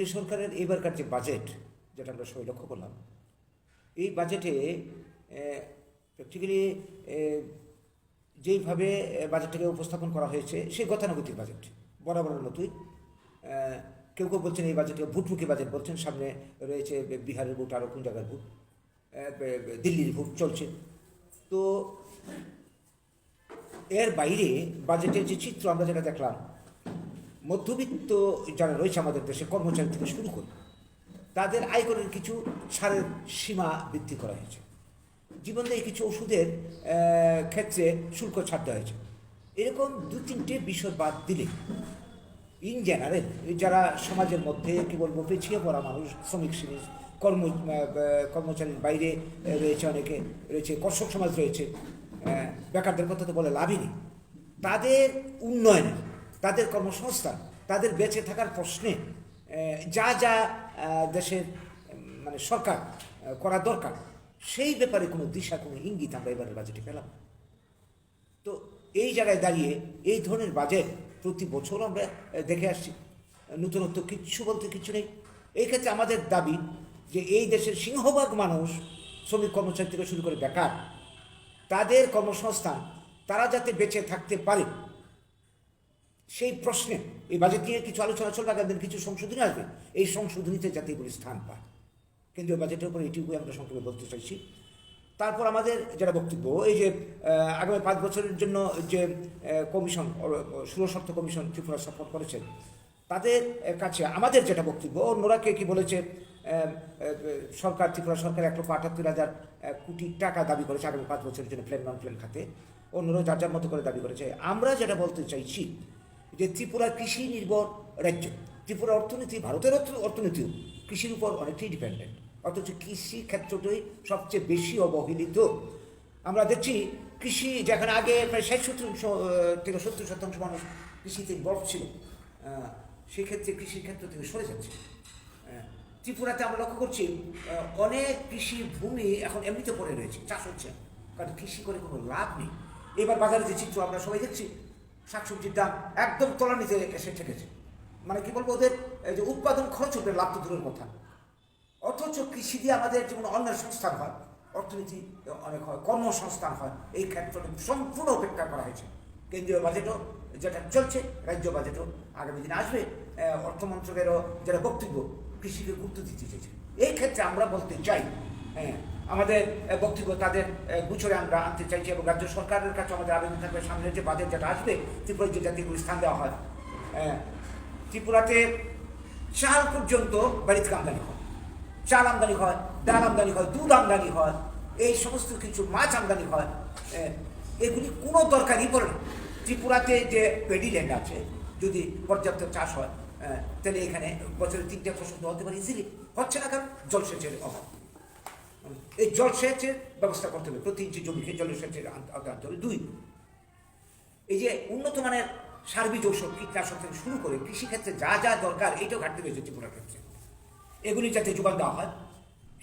কেন্দ্রীয় সরকারের এবারকার যে বাজেট যেটা আমরা সবাই লক্ষ্য করলাম, এই বাজেটে প্র্যাকটিক্যালি যেইভাবে বাজেটটাকে উপস্থাপন করা হয়েছে, সেই গতানুগতিক বাজেট বরাবরের মতোই। কেউ কেউ বলছেন এই বাজেটকে ভুটমুখী বাজেট বলছেন, সামনে রয়েছে বিহারের ভোট আরও কোন জায়গার ভোট দিল্লির ভোট চলছে। তো, এর বাইরে বাজেটের যে চিত্র আমরা যেটা দেখলাম মধ্যবিত্ত যারা রয়েছে আমাদের দেশে কর্মচারী থেকে শুরু করে, তাদের আয়করের কিছু ছাড়ের সীমা বৃদ্ধি করা হয়েছে। জীবনদায়ী কিছু ওষুধের ক্ষেত্রে শুল্ক ছাড় দেওয়া হয়েছে। এরকম দু তিনটে বিষয় বাদ দিলে ইন জেনারেল যারা সমাজের মধ্যে কি বলব, পিছিয়ে পড়া মানুষ, শ্রমিক শ্রেণি, কর্ম কর্মচারীর বাইরে রয়েছে অনেকে, রয়েছে, কর্ষক সমাজ রয়েছে বেকারদের কথা তো বলে লাভই নেই। তাদের উন্নয়নে তাদের কর্মসংস্থান, তাদের বেঁচে থাকার প্রশ্নে যা যা দেশের মানে সরকার করা দরকার, সেই ব্যাপারে কোনো দিশা, কোনো ইঙ্গিত আমরা এবারের বাজেটে পেলাম তো এই জায়গায় দাঁড়িয়ে এই ধরনের বাজেট প্রতি বছর আমরা দেখে আসছি। নতুনত্ব কিচ্ছু বলতে কিছু নেই। এই ক্ষেত্রে আমাদের দাবি যে এই দেশের সিংহভাগ মানুষ শ্রমিক কর্মচারী থেকে শুরু করে বেকার, তাদের কর্মসংস্থান, তারা যাতে বেঁচে থাকতে পারে সেই প্রশ্নে, এই বাজেট নিয়ে কিছু আলোচনা চলবে আগামী কিছু সংশোধনী আসবে। এই সংশোধনীতে যাতে এগুলি স্থান পায়। কেন্দ্রীয় বাজেটের উপর এটুকুই আমরা সংক্ষেপে বলতে চাইছি। তারপর আমাদের যেটা বক্তব্য, এই যে আগামী পাঁচ বছরের জন্য যে কমিশন ষোলশর্ত কমিশন ত্রিপুরা সফর করেছেন, তাদের কাছে আমাদের যেটা বক্তব্য অন্যরা কে বলেছে সরকার, ত্রিপুরা সরকার এক লক্ষ আটাত্তর হাজার কোটি টাকা দাবি করেছে আগামী পাঁচ বছরের জন্য প্লেন নন প্লেন খাতে। অন্যরা যার যার মতো করে দাবি করেছে। আমরা যেটা বলতে চাইছি যে ত্রিপুরা কৃষি নির্ভর রাজ্য, ত্রিপুরা অর্থনীতি, ভারতের অর্থ- অর্থনীতিও কৃষির উপর অনেকটাই ডিপেন্ডেন্ট অথচ কৃষি ক্ষেত্রটাই সবচেয়ে বেশি অবহেলিত। আমরা দেখছি কৃষি যেখানে আগে প্রায় ষাট শতাংশ থেকে সত্তর শতাংশ মানুষ কৃষিতে ইনভলভ ছিল সেক্ষেত্রে কৃষির ক্ষেত্র থেকে সরে যাচ্ছে। ত্রিপুরাতে আমরা লক্ষ্য করছি অনেক কৃষি ভূমি এখন এমনিতে পড়ে রয়েছে, চাষ হচ্ছে কারণ কৃষি করে কোনো লাভ নেই। এবার বাজারে যে চিত্র আমরা সবাই দেখছি শাকসবজির দাম একদম তলানিতে এসে ঠেকেছে। মানে কি বলব, ওদের যে উৎপাদন খরচ হবে লাভ তো দূরের কথা। অথচ কৃষি দিয়ে আমাদের যেমন অন্যের সংস্থান হয়, অর্থনীতি অনেক হয়, কর্মসংস্থান হয়, এই ক্ষেত্রটা সম্পূর্ণ উপেক্ষা করা হয়েছে। কেন্দ্রীয় বাজেটও যেটা চলছে, রাজ্য বাজেটও আগামী দিনে আসবে অর্থমন্ত্রকেরও যেটা বক্তব্য, কৃষিকে গুরুত্ব দিতে চেয়েছে। এই ক্ষেত্রে আমরা বলতে চাই হ্যাঁ আমাদের বক্তব্য তাদের গুছরে আমরা আনতে চাইছি এবং রাজ্য সরকারের কাছে আমাদের আবেদন থাকবে। সামনের যে বাজেট যেটা আসবে ত্রিপুরার যে জাতীয় স্থান দেওয়া হয় ত্রিপুরাতে চাল পর্যন্ত বাড়িতে আমদানি হয়। চাল আমদানি হয়, ডাল আমদানি হয়, দুধ আমদানি হয়, এই সমস্ত কিছু মাছ আমদানি হয় এগুলি কোনো দরকারই পড়ে না। ত্রিপুরাতে যে পেডিল্যান্ড আছে, যদি পর্যাপ্ত চাষ হয় তাহলে এখানে বছরে তিনটে ফসল হতে পারে ইজিলি হচ্ছে না কারণ জলসেচের অভাব। এই জলসেচের ব্যবস্থা করতে হবে। প্রতি ইঞ্চি জমিকে জলসেচের আনতে হবে দুই এই যে উন্নত মানের সার্বিক ঔষধ, কীটনাশক থেকে শুরু করে কৃষিক্ষেত্রে যা যা দরকার, এইটাও ঘাটতি রয়েছে ত্রিপুরার ক্ষেত্রে। এগুলি যাতে যোগান দেওয়া হয়,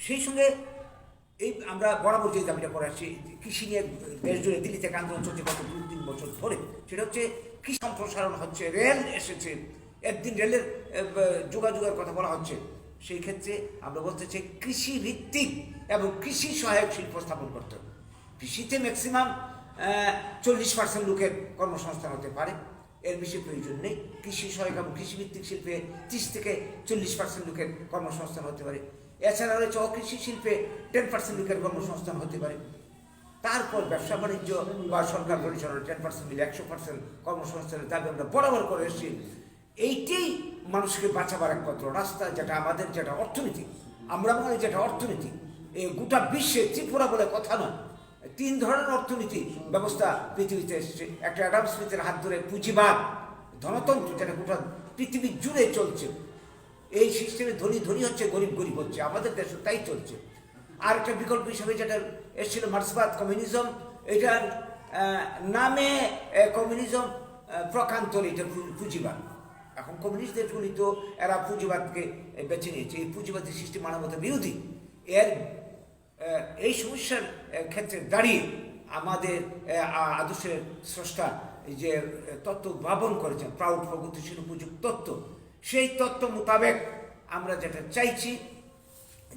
সেই সঙ্গে এই আমরা বরাবর যে দাবিটা করে আসছি, কৃষি নিয়ে দেশ জুড়ে দিল্লি থেকে আন্দোলন চলছে গত দু, তিন বছর ধরে, সেটা হচ্ছে কৃষি সম্প্রসারণ হচ্ছে, রেল এসেছে। একদিন রেলের যোগাযোগের কথা বলা হচ্ছে। সেই ক্ষেত্রে আমরা বলতে চাই কৃষি ভিত্তিক এবং কৃষি সহায়ক শিল্প স্থাপন করতে হবে। কৃষিতে ম্যাক্সিমাম চল্লিশ পার্সেন্ট লোকের কর্মসংস্থান হতে পারে। এর বেশি প্রয়োজন নেই। কৃষি সহায়ক এবং কৃষিভিত্তিক শিল্পে ত্রিশ থেকে চল্লিশ পার্সেন্ট লোকের কর্মসংস্থান হতে পারে। এছাড়া রয়েছে অকৃষি শিল্পে টেন পার্সেন্ট লোকের কর্মসংস্থান হতে পারে। তারপর ব্যবসা বাণিজ্য বা সরকার পরিচালনা টেন পার্সেন্ট মিলে একশো পার্সেন্ট কর্মসংস্থানের দাবি আমরা বরাবর করে এসেছি। এইটাই মানুষকে বাঁচাবার একমাত্র রাস্তা যেটা আমাদের যেটা অর্থনীতি। আমরা মনে যেটা অর্থনীতি। এই গোটা বিশ্বে ত্রিপুরা বলে কথা নয়। তিন ধরনের অর্থনীতি ব্যবস্থা পৃথিবীতে এসেছে। একটা অ্যাডাম স্মিথের হাত ধরে পুঁজিবাদ, ধনতন্ত্র যেটা গোটা পৃথিবী জুড়ে চলছে। এই সিস্টেমে ধনী ধনী হচ্ছে, গরিব গরিব হচ্ছে। আমাদের দেশে তাই চলছে। আর একটা বিকল্প হিসাবে যেটা এসেছিল, মার্ক্সবাদ কমিউনিজম, এটার নামে কমিউনিজম প্রকান্তর এটা পুঁজিবাদ। এখন কমিউনিস্ট দেশগুলি তো এরা পুঁজিবাদকে বেছে নিয়েছে। এই পুঁজিবাদী সিস্টেম মানবতা বিরোধী। এর এই সমস্যার ক্ষেত্রে দাঁড়িয়ে আমাদের আদর্শের স্রষ্টা যে তত্ত্ব উদ্ভাবন করেছেন প্রাউড প্রগতিশীল, উপযুক্ত তত্ত্ব, সেই তত্ত্ব মোতাবেক আমরা যেটা চাইছি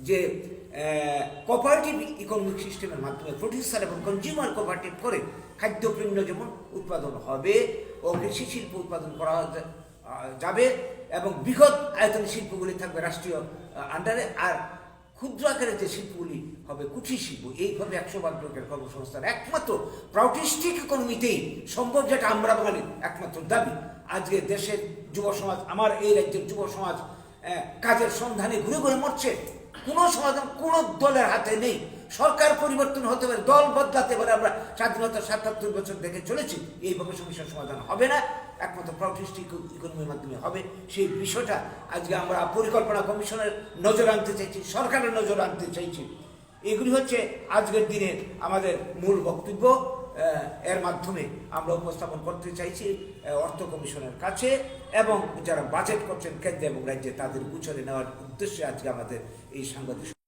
যে কোপারেটিভ ইকোনমিক সিস্টেমের মাধ্যমে প্রডিউসার এবং কনজিউমার কোপারেটিভ করে খাদ্যপণ্য যেমন উৎপাদন হবে ও কৃষি শিল্প উৎপাদন করা যাবে এবং বৃহৎ আয়তন শিল্পগুলি থাকবে রাষ্ট্রীয় আন্ডারে আর ক্ষুদ্র আকারে যে শিল্পগুলি হবে কুঠি শিল্প এইভাবে একশো ভাগ লোকের কর্মসংস্থান। একমাত্র প্রাউটিস্টিক ইকোনমিতেই সম্ভব যেটা আমরা বলি, একমাত্র দাবি। আজকে দেশের যুব সমাজ, আমার এই রাজ্যের যুব সমাজ কাজের সন্ধানে ঘুরে ঘুরে মরছে। কোনো সমাধান কোনো দলের হাতে নেই। সরকার পরিবর্তন হতে পারে, দল বদলাতে পারে। আমরা স্বাধীনতা সাতাত্তর বছর দেখে চলেছি, এইভাবে সমস্যার সমাধান হবে না। একমাত্র প্রাউটিস্টিক ইকোনমির মাধ্যমে হবে। সেই বিষয়টা আজকে আমরা পরিকল্পনা কমিশনের নজর আনতে চাইছি, সরকারের নজর আনতে চাইছি। এগুলি হচ্ছে আজকের দিনের আমাদের মূল বক্তব্য। এর মাধ্যমে আমরা উপস্থাপন করতে চাইছি অর্থ কমিশনের কাছে এবং যারা বাজেট করছেন কেন্দ্র এবং রাজ্যে তাদের গুছরে নেওয়ার উদ্দেশ্যে আজকে আমাদের এই সাংবাদিক